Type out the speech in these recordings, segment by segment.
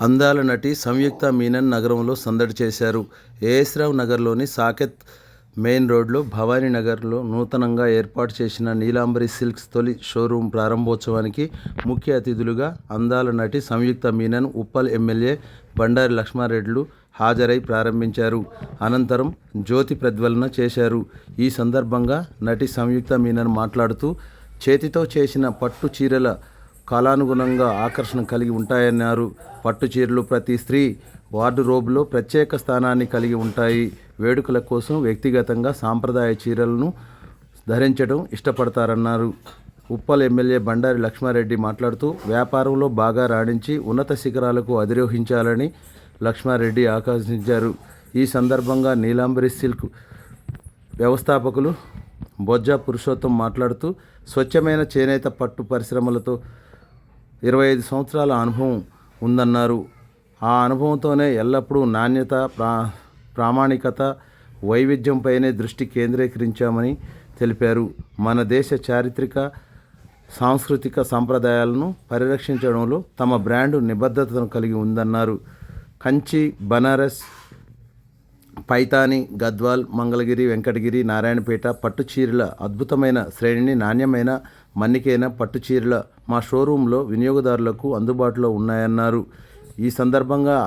అందాల నటి సంయుక్త మీనన్ నగరంలో సందడి చేశారు. ఏఎస్ నగర్లోని సాకెత్ మెయిన్ రోడ్లో భవానీ నగర్లో నూతనంగా ఏర్పాటు చేసిన నీలాంబరి సిల్క్స్ తొలి షోరూం ప్రారంభోత్సవానికి ముఖ్య అతిథులుగా అందాల నటి సంయుక్త మీనన్, ఉప్పల్ ఎమ్మెల్యే బండారి లక్ష్మారెడ్లు హాజరై ప్రారంభించారు. అనంతరం జ్యోతి ప్రజ్వలన చేశారు. ఈ సందర్భంగా నటి సంయుక్త మీనన్ మాట్లాడుతూ చేతితో చేసిన పట్టు చీరల కాలానుగుణంగా ఆకర్షణ కలిగి ఉంటాయన్నారు. పట్టు చీరలు ప్రతి స్త్రీ వార్డురోబ్లో ప్రత్యేక స్థానాన్ని కలిగి ఉంటాయి. వేడుకల కోసం వ్యక్తిగతంగా సాంప్రదాయ చీరలను ధరించడం ఇష్టపడతారన్నారు. ఉప్పల్ ఎమ్మెల్యే బండారి లక్ష్మారెడ్డి మాట్లాడుతూ వ్యాపారంలో బాగా రాణించి ఉన్నత శిఖరాలకు అధిరోహించాలని లక్ష్మారెడ్డి ఆకాంక్షించారు. ఈ సందర్భంగా నీలాంబరి సిల్క్ వ్యవస్థాపకులు బొజ్జా పురుషోత్తం మాట్లాడుతూ స్వచ్ఛమైన చేనేత పట్టు పరిశ్రమలతో ఇరవై ఐదు సంవత్సరాల అనుభవం ఉందన్నారు. ఆ అనుభవంతోనే ఎల్లప్పుడూ నాణ్యత, ప్రా ప్రామాణికత, వైవిధ్యంపైనే దృష్టి కేంద్రీకరించామని తెలిపారు. మన దేశ చారిత్రక, సాంస్కృతిక సంప్రదాయాలను పరిరక్షించడంలో తమ బ్రాండ్ నిబద్ధతను కలిగి ఉందన్నారు. కంచి, బనారస్, పైతాని, గద్వాల్, మంగళగిరి, వెంకటగిరి, నారాయణపేట పట్టు చీరల అద్భుతమైన శ్రేణిని నాణ్యమైన, మన్నికైన పట్టు చీరల మా షోరూంలో వినియోగదారులకు అందుబాటులో ఉన్నాయన్నారు. ఈ సందర్భంగా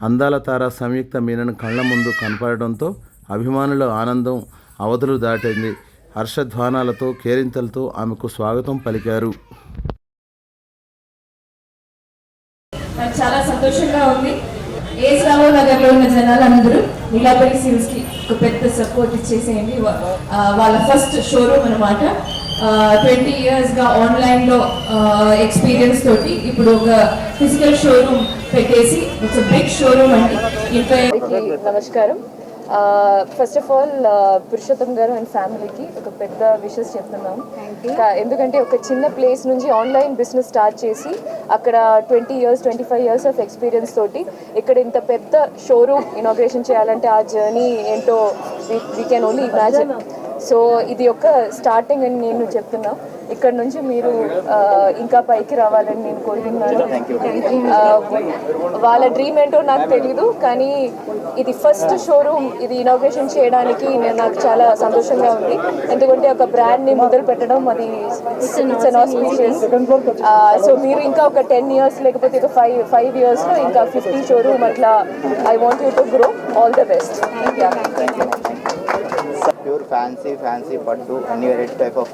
అందాల తార సంయుక్త మీనన్ కళ్ళ ముందు కనపడడంతో అభిమానుల ఆనందం అవధులు దాటింది. హర్షధ్వానాలతో, కేరింతలతో ఆమెకు స్వాగతం పలికారు. నాకు చాలా సంతోషంగా ఉంది ఏస్ రావు నగర్లో ఉన్న జనాలందరూ నీలాబరి సిల్స్కి ఒక పెద్ద సపోర్ట్ ఇచ్చేసేయండి వాళ్ళ ఫస్ట్ షోరూమ్ అనమాట ట్వంటీ ఇయర్స్గా ఆన్లైన్లో ఎక్స్పీరియన్స్ తోటి ఇప్పుడు ఒక ఫిజికల్ షోరూమ్ పెట్టేసి ఒక బిగ్ షోరూమ్ అండి. నమస్కారం. ఫస్ట్ ఆఫ్ ఆల్ పురుషోత్తం గారు అండ్ ఫ్యామిలీకి ఒక పెద్ద విషెస్ చెప్తున్నాం ఎందుకంటే ఒక చిన్న ప్లేస్ నుంచి ఆన్లైన్ బిజినెస్ స్టార్ట్ చేసి అక్కడ twenty years twenty five years of experience తోటి ఇక్కడ ఇంత పెద్ద షోరూమ్ ఇనాగ్రేషన్ చేయాలంటే ఆ జర్నీ ఏంటో we can only imagine so ఇది ఒక స్టార్టింగ్ అని నేను చెప్తున్నా. ఇక్కడ నుంచి మీరు ఇంకా పైకి రావాలని నేను కోరుకుంటున్నాను. ఆ, వాళ్ళ డ్రీమ్ ఏంటో నాకు తెలీదు కానీ ఇది ఫస్ట్ షోరూమ్ ఇది ఇనాగ్రేషన్ చేయడానికి నేను నాకు చాలా సంతోషంగా ఉంది. ఎందుకంటే ఒక బ్రాండ్ని మొదలు పెట్టడం అది ఇట్స్ అన్ ఆస్పీషియస్ సో మీరు ఇంకా ఒక టెన్ ఇయర్స్ లేకపోతే ఒక ఫైవ్ ఫైవ్ ఇయర్స్లో ఇంకా ఫిఫ్టీ షోరూమ్ అట్లా I want you to grow all the best fancy fancy పట్టు అన్ని వెరైటీ టైప్ ఆఫ్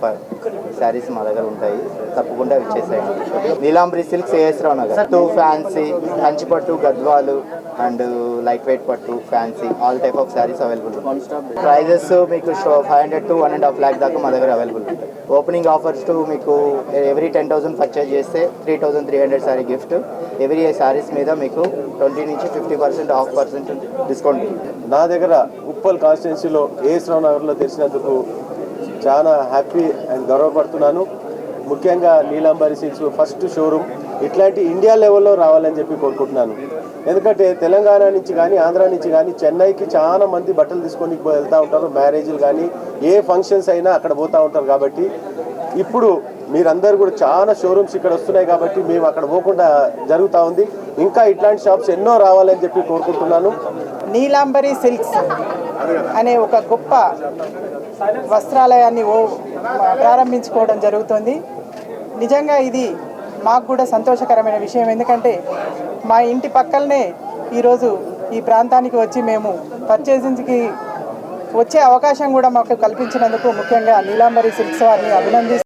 శారీస్ మా దగ్గర ఉంటాయి. తప్పకుండా ఇచ్చేసాయండి Neelambari silks AS Rao Nagar fancy Kanchi పట్టు గద్వాలు అండ్ లైట్ వెయిట్ పట్టు fancy all type of saris available prices మీకు five hundred to one and half lakh దాకా మా దగ్గర అవైలబుల్ ఉంటాయి. ఓపెనింగ్ ఆఫర్స్ టు మీకు ఎవ్రీ టెన్ థౌసండ్ పర్చేజ్ చేస్తే three thousand three hundred sari gift every saris మీద మీకు ట్వంటీ నుంచి fifty percent half percent discount. నా దగ్గర ఉప్పల్ కాన్స్టిట్యున్సీలో ఏఎస్ రావు నగర్లో తెరిచినందుకు చాలా హ్యాపీ అండ్ గర్వపడుతున్నాను. ముఖ్యంగా నీలాంబరి సిల్క్స్ ఫస్ట్ షోరూమ్. ఇట్లాంటి ఇండియా లెవెల్లో రావాలని చెప్పి కోరుకుంటున్నాను. ఎందుకంటే తెలంగాణ నుంచి కానీ ఆంధ్ర నుంచి కానీ చెన్నైకి చాలా మంది బట్టలు తీసుకొని వెళ్తూ ఉంటారు. మ్యారేజ్లు కానీ ఏ ఫంక్షన్స్ అయినా అక్కడ పోతూ ఉంటారు కాబట్టి ఇప్పుడు మీరందరూ కూడా చాలా షోరూమ్స్ ఇక్కడ వస్తున్నాయి కాబట్టి మేము అక్కడ పోకుండా జరుగుతూ ఉంది. ఇంకా ఇట్లాంటి షాప్స్ ఎన్నో రావాలని చెప్పి కోరుకుంటున్నాను. నీలాంబరి సిల్క్స్ అనే ఒక గొప్ప వస్త్రాలయాన్ని ఓ ప్రారంభించుకోవడం జరుగుతుంది. నిజంగా ఇది మాకు కూడా సంతోషకరమైన విషయం. ఎందుకంటే మా ఇంటి పక్కలనే ఈరోజు ఈ ప్రాంతానికి వచ్చి మేము పర్చేసింగ్కి వచ్చే అవకాశం కూడా మాకు కల్పించినందుకు ముఖ్యంగా నీలాంబరి సిల్క్స్ వారిని అభినందిస్తున్నాను